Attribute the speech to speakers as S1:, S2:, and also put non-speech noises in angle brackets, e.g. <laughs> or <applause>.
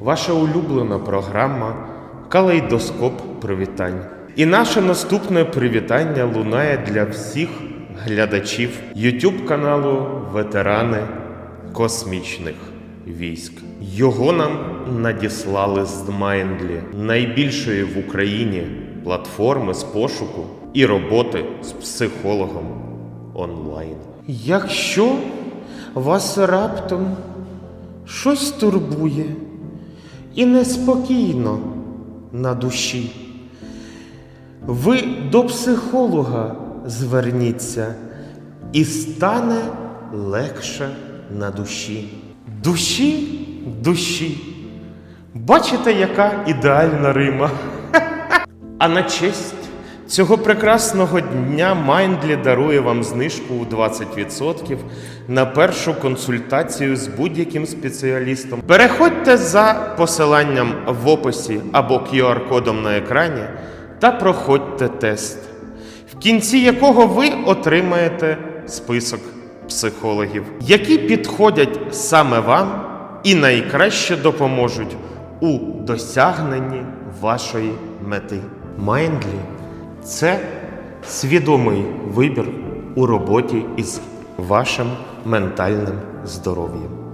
S1: ваша улюблена програма Калейдоскоп привітань. І наше наступне привітання лунає для всіх глядачів YouTube каналу Ветерани космічних військ. Його нам надіслали з Майндлі, найбільшої в Україні платформи з пошуку і роботи з психологом онлайн. Якщо вас раптом щось турбує і неспокійно на душі, ви до психолога зверніться і стане легше на душі. Душі, душі. Бачите, яка ідеальна Рима. <laughs> А на честь цього прекрасного дня Майндлі дарує вам знижку у 20% на першу консультацію з будь-яким спеціалістом. Переходьте за посиланням в описі або QR-кодом на екрані та проходьте тест, в кінці якого ви отримаєте список психологів, які підходять саме вам і найкраще допоможуть у досягненні вашої мети. Майндлі це свідомий вибір у роботі із вашим ментальним здоров'ям.